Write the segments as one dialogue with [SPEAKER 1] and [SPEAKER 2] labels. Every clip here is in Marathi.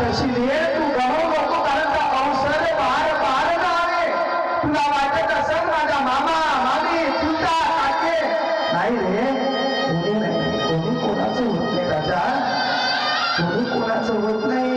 [SPEAKER 1] तशी वेळ तू गमवू नको कारण का अवसर बाहेर बाहेर आहे तुला वाटत असेल माझा मामा मामी तुझा काके. नाही रे कोणी नाही. कोणी कोणाचं होत नाही राजा. कोणी कोणाचं होत नाही.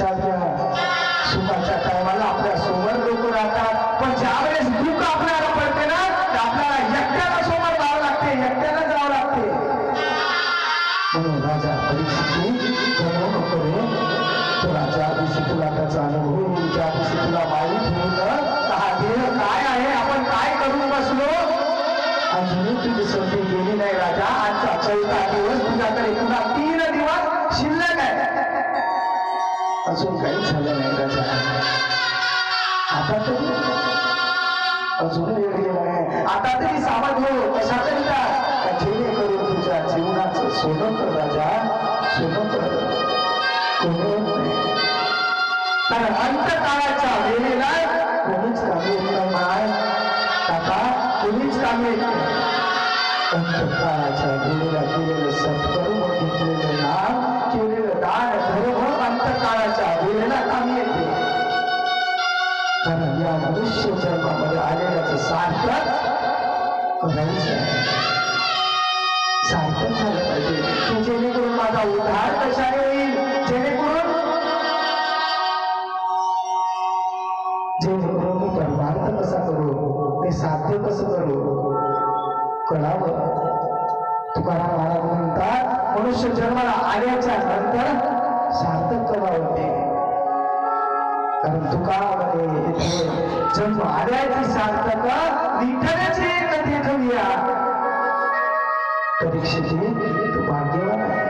[SPEAKER 1] लक्षात घ्या सुखाच्या टायमाला आपल्यासोबत लोक राहतात. पण ज्या वेळेस दुःख आपल्याला पडते ना तर आपल्याला एकट्याला सोबत जावं लागते एकट्याला जावं लागते. म्हणून राजा परीक्षिती गमवू नको तो राजा दिवशी तुला त्याचा अनुभव त्या दिवशी तुला माहीत होईल हा देह काय आहे? आपण काय करून बसलो? अजूनही तुझी संधी गेली नाही राजा. आजचा चौथा अजून वेळ गेला नाही आता तरी सामान घेऊ कशाकरिता का जेणेकरून तुझ्या जीवनाचं स्वतंत्र राजा स्वतंत्र कर कारण अंतकाळाच्या वेळेला कोणीच कामी येत नाही. आता कोणीच कामी येत अंतकाळाच्या वेळेला केलेलं सत्कर्म घेतलेलं नाम केलेलं दान धर्म अंतकाळाच्या वेळेला कामी येते. कारण या मनुष्य जन्मामध्ये आलेल्याचं करायचं सार्थक झालं पाहिजे की जेणेकरून माझा उद्धार कशाने होईल जेणेकरून जेणेकरून मी परमार्थ कसा करू मी साध्य कसं करू कळावं तुकाराम महाराज म्हणतात मनुष्य जन्माला आल्याच्यानंतर सार्थक करावं ते कारण तुकामध्ये जग जन्म आल्याची सार्थक विठ्ठलाची कधी ठेवूया परीक्षेची तू भाग्यवान आहे.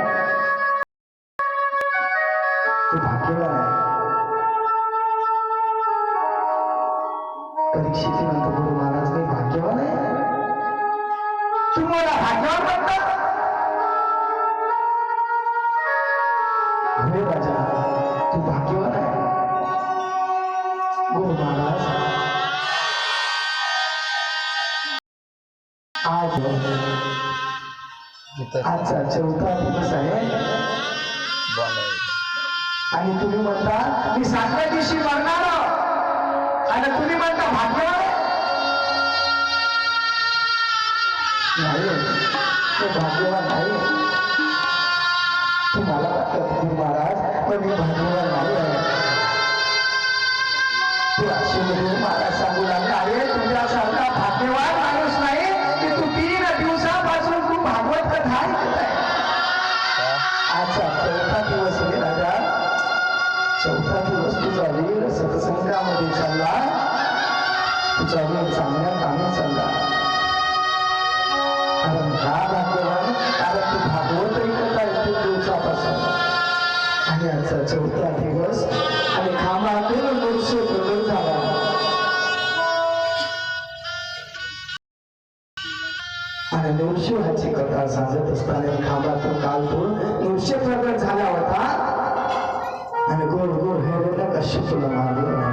[SPEAKER 1] तू भाग्यवान आहे. परीक्षेची नंतर गुरु आजचा चौथा दिवस आहे आणि तुम्ही म्हणता मी सातव्या दिवशी मरणार आणि तुम्ही म्हणता भाग्यवान? नाही भाग्यवान नाही तुम्हाला वाटतं गुरु महाराज पण मी भाग्यवान वीर चालला. तिचा वेळ चांगल्या कामी चालला कारण का भाग्यवान कारण तू भागवत ऐकत आहे खूप दिवसापासून. आणि आजचा चौथा दिवस आणि खांबातून वर्ष बदल झाला. आणि नृसिंहाची कथा सांगत असताना खांबातून कालतून नृश्य प्रकट झाला होता. आणि गोड गोड हे कशी तुला मारलं.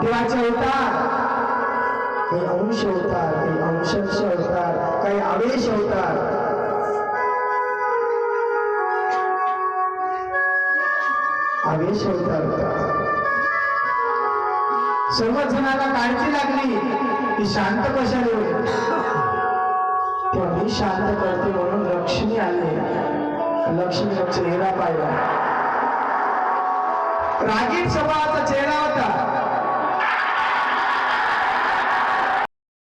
[SPEAKER 1] देवाचे अवतार. काही अंश अवतार काही अंशांश अवतार काही आवेश अवतार. आवेश अवतार. सर्वच सर्व जणांना काळजी लागली की शांत कशाने होईल तेव्हा मी शांत करते म्हणून लक्ष्मी आली. लक्ष्मीचा चेहरा पाहिला. रागीत स्वभावाचा चेहरा होता